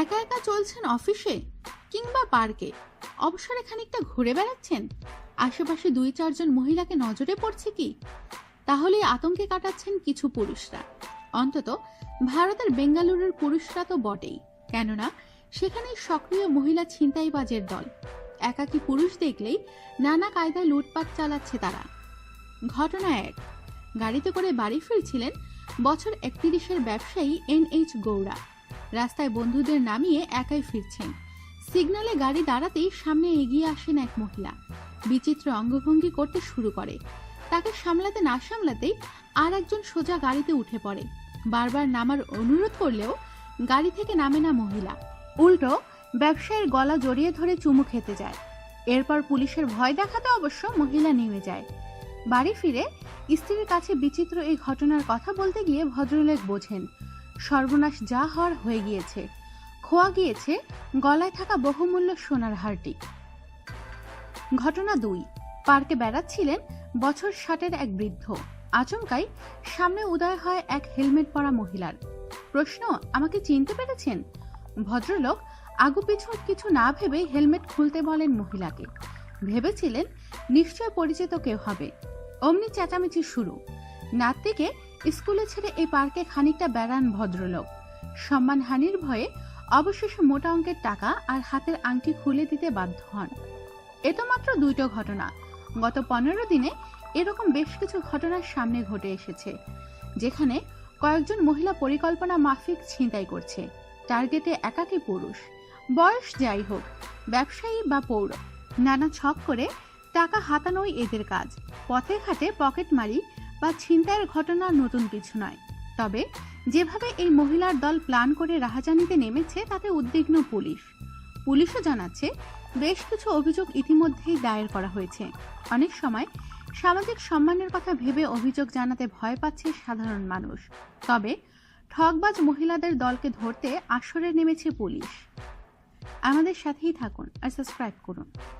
একা একা চলছেন অফিসে কিংবা পার্কে? অবসরে খানিকটা ঘুরে বেড়াচ্ছেন? আশেপাশে দুই, চারজন মহিলাকে নজরে পড়ছে কি? তাহলে আতঙ্কে কাটাচ্ছেন কিছু পুরুষরা। অন্তত ভারতের বেঙ্গালুরুর পুরুষরা তো বটেই। কেননা, সেখানেই সক্রিয় মহিলা ছিনতাইবাজের দল। একাকী পুরুষ দেখলেই নানা কায়দায় লুটপাট চালাচ্ছে তারা। ঘটনা এক। গাড়িতে করে বাড়ি ফিরছিলেন বছর একত্রিশের ব্যবসায়ী এন এইচ গৌড়া। রাস্তায় বন্ধুদের নামিয়ে একাই ফিরছেন। সিগন্যালে গাড়ি দাঁড়াতেই সামনে এগিয়ে আসেন এক মহিলা। বিচিত্র অঙ্গভঙ্গি করতে শুরু করে। তাকে সামলাতে না সামলাতেই আর একজন সোজা গাড়িতে উঠে পড়ে। বারবার নামার অনুরোধ করলেও গাড়ি থেকে নামে না মহিলা। উল্টো, ব্যবসায়ীর গলা জড়িয়ে ধরে চুমু খেতে যায়। এরপর পুলিশের ভয় দেখাতে অবশ্য মহিলা নেমে যায়। বাড়ি ফিরে স্ত্রীর কাছে বিচিত্র এই ঘটনার কথা বলতে গিয়ে ভদ্রলোক বোঝেন সর্বনাশ যা হওয়ার হয়ে গিয়েছে। খোয়া গিয়েছে গলায় থাকা বহুমূল্য সোনার হারটি। ঘটনা দুই। পার্কে বেড়াচ্ছিলেন বছর ষাটের এক বৃদ্ধ। আচমকাই সামনে উদয় হয় এক হেলমেট পরা মহিলার। প্রশ্ন, আমাকে চিনতে পেরেছেন? ভদ্রলোক আগু পিছু কিছু না ভেবে হেলমেট খুলতে বলেন মহিলাকে। ভেবেছিলেন, নিশ্চয় পরিচিত কেউ হবে। অমনি চেঁচামেচি শুরু। নাতনিকে স্কুলে ছেড়ে এই পার্কে খানিকটা বেড়ান ভদ্রলোক। সম্মানহানির ভয়ে অবশেষে মোটা অঙ্কের টাকা আর হাতের আংটি খুলে দিতে বাধ্য হন। এ তো মাত্র দুইটো ঘটনা। গত পনেরো দিনে এরকম বেশ কিছু ঘটনার সামনে ঘটে এসেছে, যেখানে কয়েকজন মহিলা পরিকল্পনা মাফিক ছিনতাই করছে। টার্গেটে একাকী পুরুষ। বয়স যাই হোক, ব্যবসায়ী বা পৌর। নানা ছক করে টাকা হাতানোই এদের কাজ। পথে ঘাটে পকেটমারি বা ছিনতাইয়ের ঘটনা নতুন কিছু নয়। তবে, যেভাবে এই মহিলার দল প্ল্যান করে রাহাজানিতে নেমেছে, তাতে উদ্বিগ্ন পুলিশ। পুলিশও জানাচ্ছে, বেশ কিছু অভিযোগ ইতিমধ্যেই দায়ের করা হয়েছে। অনেক সময়, সামাজিক সম্মানের কথা ভেবে অভিযোগ জানাতে ভয় পাচ্ছে সাধারণ মানুষ। তবে ঠকবাজ মহিলাদের দলকে ধরতে আসরে নেমেছে পুলিশ। আমাদের সাথেই থাকুন আর সাবস্ক্রাইব করুন।